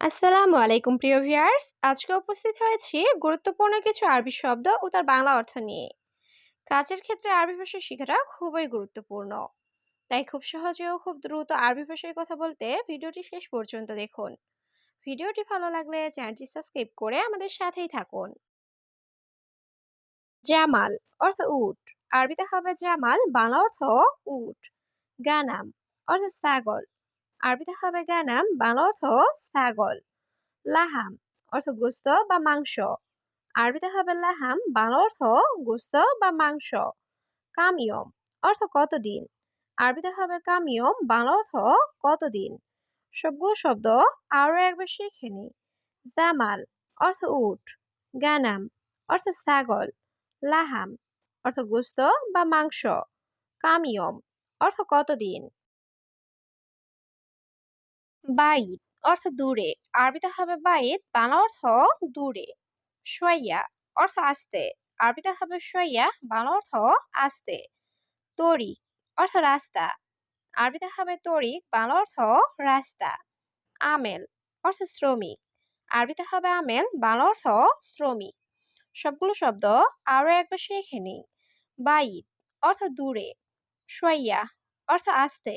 আসসালামু আলাইকুম, প্রিয় ভিউয়ার্স। আজকে উপস্থিত হয়েছি গুরুত্বপূর্ণ কিছু আরবি শব্দ ও তার বাংলা অর্থ নিয়ে। কাজের ক্ষেত্রে আরবি ভাষা শেখাটা খুবই গুরুত্বপূর্ণ। তাই খুব সহজে ও খুব দ্রুত আরবি ভাষায় কথা বলতে ভিডিওটি শেষ পর্যন্ত দেখুন। ভিডিওটি ভালো লাগলে চ্যানেলটি সাবস্ক্রাইব করে আমাদের সাথেই থাকুন। জামাল অর্থ উট। আরবিতে হবে জামাল, বাংলা অর্থ উট। গানাম অর্থ ছাগল। আরবিতে হবে গানাম বাংলা অর্থ ছাগল। লাহাম অর্থ গোস্ত বা মাংস। আরবিতে হবে লাহাম, বাংলা অর্থ গোস্ত বা মাংস। কামিয়ম অর্থ কতদিন? আরবিতে হবে কামিয়ম, বাংলা অর্থ কতদিন? সবগুলো শব্দ আরও একবার শিখে নি। জামাল অর্থ উট। গানাম অর্থ ছাগল। লাহাম অর্থ গোস্ত বা মাংস। কামিয়ম অর্থ কতদিন? বাইত, অর্থ দূরে। আরবিতে হবে বাইত, বাংলা অর্থ দূরে। শোয়াইয়া অর্থ আস্তে। আরবিতে হবে শোয়াইয়া বাংলা অর্থ আস্তে। তরিক, অর্থ রাস্তা। আরবিতে হবে তরিক, বাংলা অর্থ রাস্তা। আমেল, অর্থ শ্রমিক। আরবিতে হবে আমেল, বাংলা অর্থ শ্রমিক। সবগুলো শব্দ আরও একবার শিখে নিই। বাইত, অর্থ দূরে। শোয়াইয়া অর্থ আস্তে।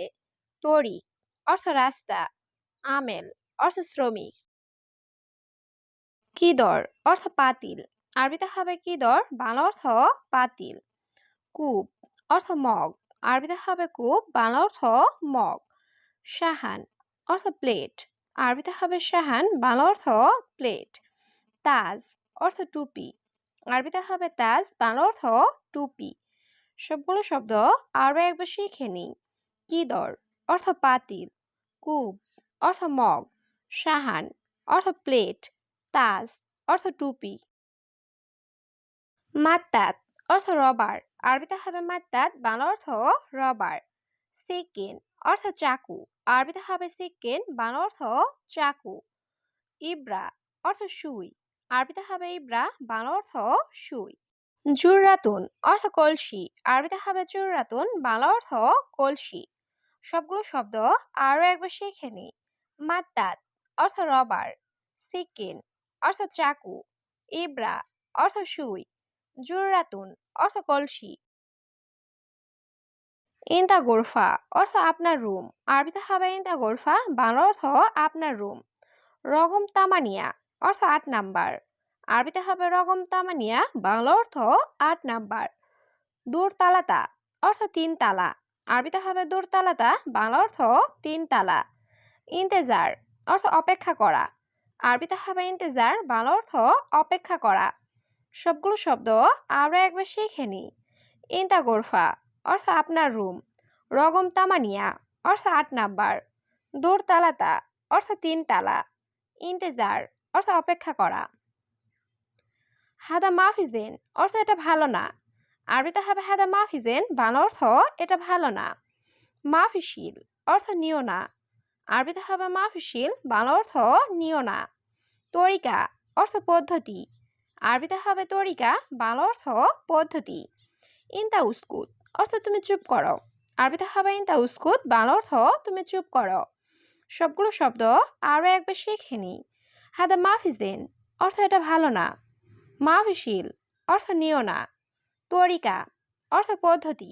তরিক, অর্থ রাস্তা। আমেল, অর্থ শ্রমিক। কিদর অর্থ পাতিল। আরবিতে হবে কিদর বাংলা অর্থ পাতিল। কূপ, অর্থ মগ। আরবিতে হবে কূপ, বাংলা অর্থ মগ। সাহান অর্থ প্লেট। আরবিতে হবে সাহান বাংলা অর্থ প্লেট। তাজ, অর্থ টুপি। আরবিতে হবে তাজ, বাংলা অর্থ টুপি। সবগুলো শব্দ আরও একবার শিখে নিই। কিদর অর্থ পাতিল। কূপ অর্থ মগ, সাহান, অর্থ প্লেট, তাজ, অর্থ টুপি। মাত্তাত, অর্থ রবার, আরবিতে হবে মাত্তাত, বাংলা অর্থ রবার। সিকিন অর্থ চাকু, আরবিতে হবে সিকিন বাংলা অর্থ চাকু। ইব্রা, অর্থ সুই, আরবিতে হবে ইব্রা, বাংলা অর্থ সুই। জুররাতুন অর্থ কলসি, আরবিতে হবে জুররাতুন বাংলা অর্থ কলসি। সবগুলো শব্দ আরও একবার শিখে নিই। মাত্তাত অর্থ রবার, সিকিন, অর্থ চাকু, ইব্রা, অর্থ সুই জুররাতুন অর্থ কলসি। ইন্দা গোরফা, অর্থ আপনার রুম। আরবিতে হবে ইন্দা গোরফা, বাংলা অর্থ আপনার রুম। রগম তামানিয়া, অর্থ আট নাম্বার। আরবিতে হবে রগম তামানিয়া, বাংলা অর্থ আট নাম্বার। দূর তালাতা অর্থ তিন তালা। আরবিতে হবে দূর তালাতা বাংলা অর্থ তিন তালা। ইন্তেজার অর্থ অপেক্ষা করা। আরবিতে হবে ইন্তেজার, বাংলা অর্থ অপেক্ষা করা। সবগুলো শব্দ আরও একবার শিখে নিই। ইন্তা গোরফা অর্থ আপনার রুম। রগম তামানিয়া অর্থ আট নাম্বার। দূর তালাতা অর্থ তিন তালা। ইন্তেজার অর্থ অপেক্ষা করা। হাদা মাফিজেন অর্থ এটা ভালো না। আরবিতে হবে হাদা মাফিজেন বাংলা অর্থ এটা ভালো না। মাফিশিল অর্থ নিও না। আরবিতে হবে মাফিশিল, বাংলা অর্থ নিও না তরিকা অর্থ পদ্ধতি। আরবিতে হবে তরিকা, বাংলা অর্থ পদ্ধতি। ইনতা উস্কুত অর্থ তুমি চুপ করো। আরবিতে হবে ইনতা উস্কুত বাংলা অর্থ তুমি চুপ করো। সবগুলো শব্দ আরও একবার শিখে নিই। হাদা মাফিজেন অর্থ এটা ভালো না। মাফিশিল অর্থ নিও না তরিকা অর্থ পদ্ধতি।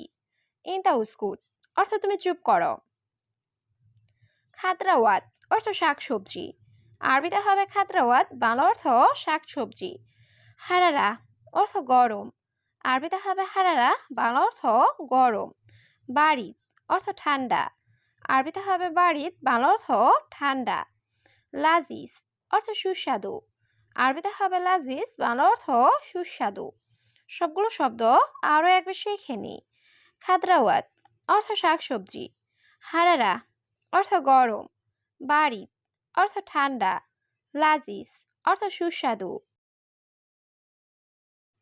ইনতা উস্কুত অর্থ তুমি চুপ করো। খাতরাওয়াত অর্থ শাকসবজি। আরবিতে হবে খাতরাওয়াত, বাংলা অর্থ শাকসবজি। হারারা অর্থ গরম। আরবিতে হবে হারারা, বাংলা অর্থ গরম। বাড়িত অর্থ ঠান্ডা। আরবিতে হবে বাড়িত, বাংলা অর্থ ঠান্ডা। লাজিস অর্থ সুস্বাদু। আরবিতে হবে লাজিস বাংলা অর্থ সুস্বাদু। সবগুলো শব্দ আরও একবার শিখে নিই। খাদ্রাওয়াত অর্থ শাকসবজি। হারারা অর্থ গরম বাড়িত অর্থ ঠান্ডা লাজিস অর্থ সুস্বাদু।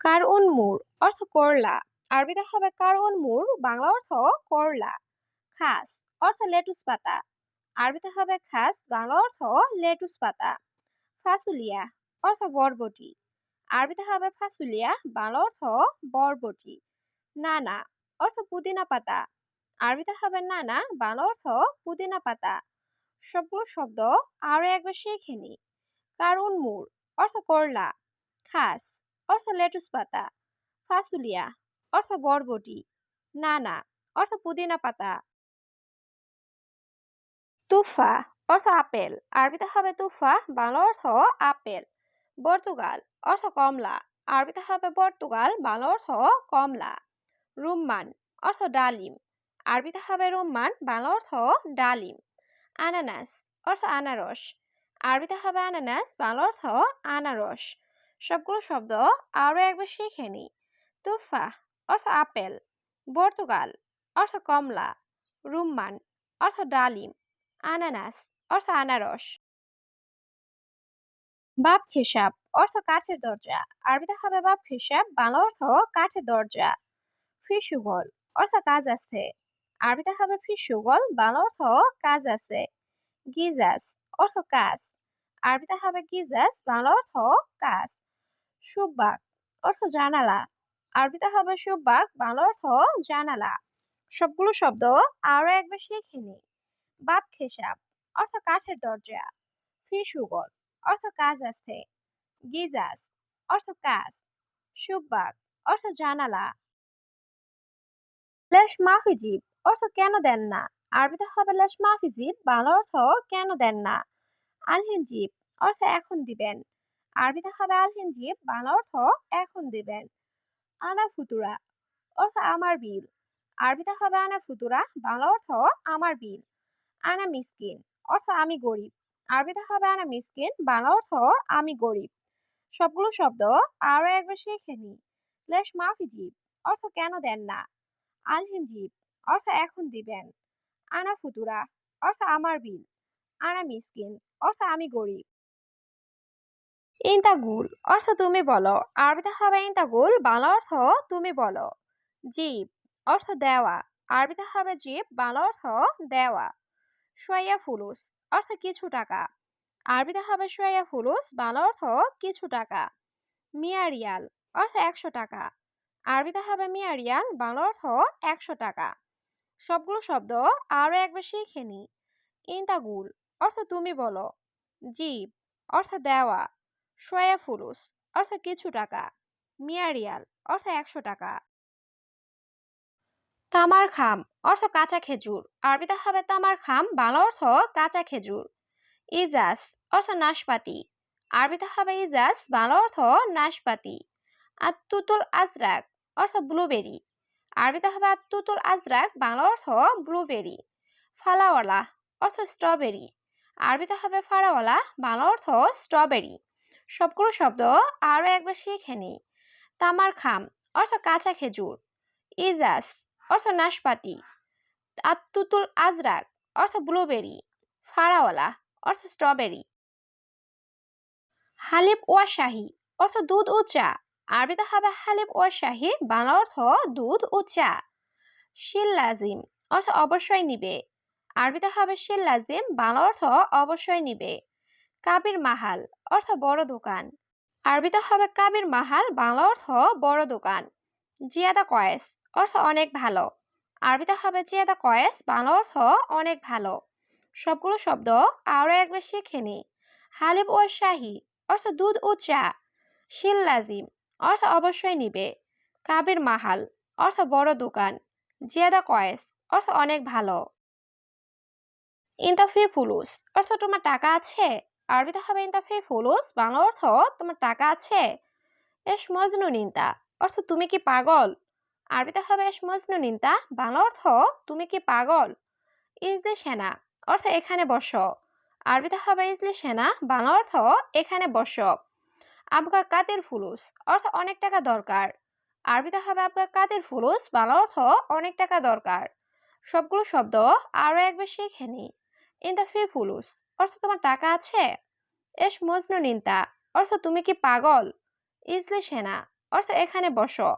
কার উন্মুর অর্থ করলা। আরবিতে হবে কার উন্মুর বাংলা অর্থ করলা। খাস, অর্থ লেটুস পাতা। আরবিতে হবে খাস, বাংলা অর্থ লেটুস পাতা। ফাসুলিয়া, অর্থ বরবটি। আরবিতে হবে ফাসুলিয়া, বাংলা অর্থ বরবটি। নানা, অর্থ পুদিনা পাতা। আরবিতে হবে নানা বাংলা অর্থ পুদিনা পাতা। সবগুলো শব্দ আরও একবার শিখে নি কারুন মুর অর্থ করলা। খাস, অর্থ লেটুস পাতা। ফাসুলিয়া, অর্থ বরবটি। নানা, অর্থ পুদিনা পাতা। তুফা, অর্থ আপেল। আরবিতে হবে তুফা, বাংলা অর্থ আপেল। পর্তুগাল, অর্থ কমলা। আরবিতে হবে পর্তুগাল, বাংলা অর্থ কমলা। রুম্মান, অর্থ ডালিম। আরবিতে হবে রুম্মান বাংলা অর্থ ডালিম, আনানাস অর্থ আনারস। আরবিতে হবে আনানাস, বাংলা অর্থ আনারস। সবগুলো শব্দ আরও একবার শিখে নি তুফা অর্থ আপেল, পর্তুগাল অর্থ কমলা রুম্মান অর্থ ডালিম, আনানাস অর্থ আনারস। বাপ হিসাব অর্থ কাঠের দরজা। আরবিতে হবে বাপ হিসাব, বাংলা অর্থ কাঠের দরজা। ফিসুগল অর্থ কাজ আছে। আরবিতে হবে ফিসুগল বাংলা অর্থ কাজ আছে। গিজাস অর্থ কাজ। আরবিতে হবে গিজাস, বাংলা অর্থ কাজ। সুব্বাক অর্থ জানালা। আরবিতে হবে সুব্বাক, বাংলা অর্থ জানালা। সবগুলো শব্দ আরও একবার শিখে নি। বাপ খেসাব অর্থ কাঠের দরজা। ফিসুগল অর্থ কাজ আছে। গিজাস অর্থ কাজ। সুব্বাক অর্থ জানালা। লেশ মাফিজিব অর্থ কেন দেন না? আরবিতে হবে লেশ মাফিজিব বাংলা অর্থ কেন দেন না? আলহিনজিব অর্থ এখন দিবেন। আরবিতে হবে আলহিনজিব বাংলা অর্থ এখন দিবেন। আনা ফুতুরা, অর্থ আমার বিল। আরবিতে হবে আনা ফুতুরা বাংলা অর্থ আমার বিল। আনা মিসকিন, অর্থ আমি গরিব। আরবিতে হবে আনা মিসকিন বাংলা অর্থ আমি গরিব। সবগুলো শব্দ আরও একবার শিখে নি লেশ মাফিজিব অর্থ কেন দেন না? আলহিনজিব অর্থ এখন দিবেন। আনা ফুতুরা অর্থ আমার বিল। আনা মিসকিন অর্থ আমি গরিব। ইন্তাগুল অর্থ তুমি বলো। আরবিতে হবে ইন্তাগুল, বাংলা অর্থ তুমি বলো। জীব, অর্থ দেওয়া। আরবিতে হবে জীব, বাংলা অর্থ দেওয়া। সোয়া ফুলুস অর্থ কিছু টাকা। আরবিতে হবে সোয়া ফুলুস, বাংলা অর্থ কিছু টাকা। মিয়া রিয়াল অর্থ একশো টাকা। আরবিতে হবে মিয়া রিয়াল বাংলা অর্থ একশো টাকা। সবগুলো শব্দ আরও একবার শিখে নি। ইন্তাগুল, অর্থ তুমি বলো। জীব, অর্থ দেওয়া। সোয়া ফুলুস, অর্থ কিছু টাকা। মিয়া রিয়াল অর্থ একশো টাকা। তামার খাম, অর্থ কাঁচা খেজুর। আরবিতে হবে তামার খাম বাংলা অর্থ কাঁচা খেজুর। ইজাস, অর্থ নাশপাতি। আরবিতে হবে ইজাস বাংলা অর্থ নাশপাতি। আত্তুতুল আজরাক অর্থ ব্লুবেরি আরবিতে হবে আত্তুতুল আজরাক, বাংলা অর্থ ব্লুবেরি ফালাওয়ালা অর্থ স্ট্রবেরি আরবিতে হবে ফারাওয়ালা বাংলা অর্থ স্ট্রবেরি সবগুলো শব্দ আরও একবার শিখে নিই। তামার খাম অর্থ কাঁচা খেজুর। ইজাস অর্থ নাশপাতি। আত্তুতুল আজরাক অর্থ ব্লুবেরি ফারাওয়ালা অর্থ স্ট্রবেরি হালিব ওয়া শাহি অর্থ দুধ ও চা। আরবিতে হবে হালিব ওয়া শাহি বাংলা অর্থ দুধ ও চা। শিল লাজিম, অর্থ অবশ্যই নিবে। আরবিতে হবে শিল লাজিম, বাংলা অর্থ অবশ্যই নিবে। কাবির মাহাল, অর্থ বড় দোকান। আরবিতে হবে কাবির মাহাল, বাংলা অর্থ বড় দোকান। জিয়াদা কয়েস, অর্থ অনেক ভালো। আরবিতে হবে জিয়াদা কয়েস, বাংলা অর্থ অনেক ভালো। সবগুলো শব্দ আরও একবার শিখে নি। হালিব ও শাহি, অর্থ দুধ ও চা। শিল লাজিম অর্থ অবশ্যই নিবে। কাবির মাহাল, অর্থ বড় দোকান, জিয়াদা কয়েস, অর্থ অনেক ভালো। ইন্তাফি ফুলুস, অর্থ তোমার টাকা আছে? আরবিতে হবে ইন্তাফি ফুলুস, বাংলা অর্থ তোমার টাকা আছে? এস মজনু নিন্তা অর্থ তুমি কি পাগল? আরবিতে হবে এস মজনু নিন্তা বাংলা অর্থ তুমি কি পাগল? ইজলি সেনা, অর্থ এখানে বস। আরবিতে হবে ইজলি সেনা, বাংলা অর্থ এখানে বস। আবগা কাতের ফুলুস? অর্থ অনেক টাকা দরকার। আরবিতে হবে আবগা কাতের ফুলুস? বাংলা অর্থ অনেক টাকা দরকার। সবগুলো শব্দ আরও একবার শিখে নি। ইন্দা ফি ফুলুস। অর্থ তোমার টাকা আছে? এস মজনু নিন্তা। অর্থ তুমি কি পাগল? ইজলি সেনা। অর্থ এখানে বসো।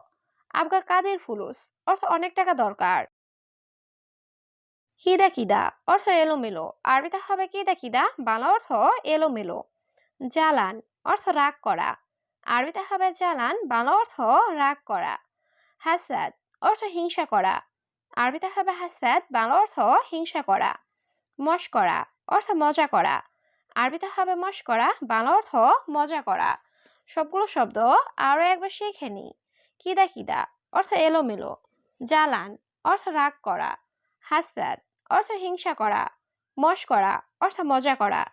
আবগা কাদের ফুলুস? অর্থ অনেক টাকা দরকার। কিদা কিদা? অর্থ এলোমেলো। আরবিতে হবে কিদা কিদা? বাংলা অর্থ এলোমেলো। জালান অর্থ রাগ করা। আরবিতে হবে জালান বাংলা অর্থ রাগ করা। হাসাদ অর্থ হিংসা করা। আরবিতে হবে হাসাদ, বাংলা অর্থ হিংসা করা। মস্করা অর্থ মজা করা। আরবিতে হবে মস্করা বাংলা অর্থ মজা করা। সবগুলো শব্দ আরও একবার শিখে নিই। কিদা কিদা অর্থ এলোমেলো। জ্বালান অর্থ রাগ করা। হাসাদ অর্থ হিংসা করা। মস্করা অর্থ মজা করা।